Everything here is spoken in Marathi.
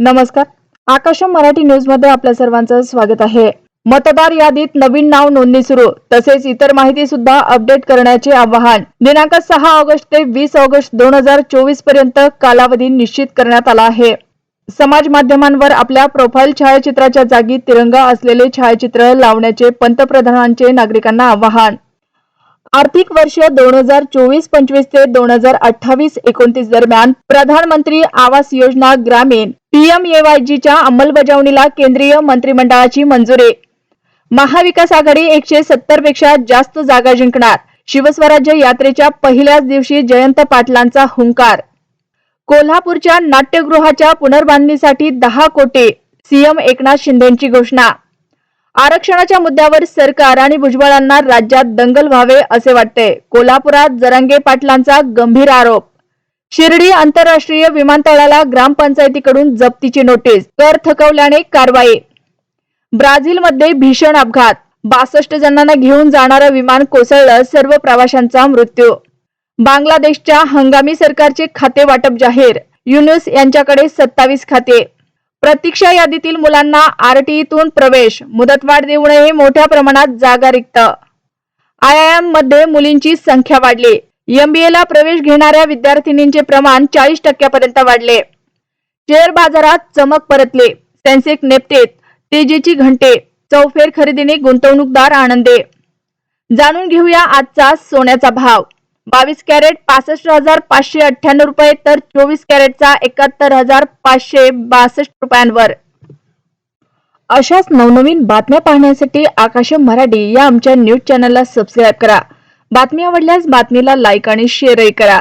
नमस्कार. आकाशम मराठी न्यूजमध्ये आपल्या सर्वांचं स्वागत आहे. मतदार यादीत नवीन नाव नोंदणी सुरू. तसेच इतर माहिती सुद्धा अपडेट करण्याचे आवाहन. दिनांक सहा ऑगस्ट ते वीस ऑगस्ट दोन हजार चोवीसपर्यंत कालावधी निश्चित करण्यात आला आहे. समाज माध्यमांवर आपल्या प्रोफाईल छायाचित्राच्या जागी तिरंगा असलेले छायाचित्र लावण्याचे पंतप्रधानांचे नागरिकांना आवाहन. आर्थिक वर्ष दोन हजार चोवीस पंचवीस ते दोन हजार अठ्ठावीस एकोणतीस दरम्यान प्रधानमंत्री आवास योजना ग्रामीण पीएमएवायजीच्या अंमलबजावणीला केंद्रीय मंत्रिमंडळाची मंजुरी. महाविकास आघाडी एकशे सत्तरपेक्षा जास्त जागा जिंकणार. शिवस्वराज्य यात्रेच्या पहिल्याच दिवशी जयंत पाटलांचा हुंकार. कोल्हापूरच्या नाट्यगृहाच्या पुनर्बांधणीसाठी दहा कोटी. सीएम एकनाथ शिंदेची घोषणा. आरक्षणाच्या मुद्द्यावर सरकार आणि भुजबळांना राज्यात दंगल व्हावे असे वाटते. कोल्हापुरात जरांगे पाटलांचा गंभीर आरोप. शिर्डी आंतरराष्ट्रीय विमानतळाला ग्रामपंचायतीकडून जप्तीची नोटीस कर थकवल्याने कारवाई. ब्राझीलमध्ये भीषण अपघात बासष्ट जणांना घेऊन जाणारं विमान कोसळलं सर्व प्रवाशांचा मृत्यू. बांगलादेशच्या हंगामी सरकारचे खाते वाटप जाहीर युनुस यांच्याकडे सत्तावीस खाते. प्रतीक्षा यादीतील मुलांना आरटीईतून प्रवेश मुदतवाढ देऊ नये मोठ्या प्रमाणात जागा रिक्त. आयआयएममध्ये मुलींची संख्या वाढली. एमबीए ला प्रवेश घेणाऱ्या विद्यार्थिनींचे प्रमाण चाळीस टक्क्यापर्यंत वाढले. शेअर बाजारात चमक परतले. सेन्सेक नेपतेत तेजीची घंटे चौफेर खरेदीने गुंतवणूकदार आनंदे. जाणून घेऊया आजचा सोन्याचा भाव. बावीस कॅरेट पासष्ट हजार पाचशे अठ्ठ्याण्णव रुपये तर चोवीस कॅरेटचा एकाहत्तर हजार पाचशे बासष्ट रुपयांवर. अशाच नवनवीन बातम्या पाहण्यासाठी आकाश मराठी या आमच्या न्यूज चॅनलला सबस्क्राईब करा. बातमी आवडल्यास बातमीला लाईक आणि शेअरही करा.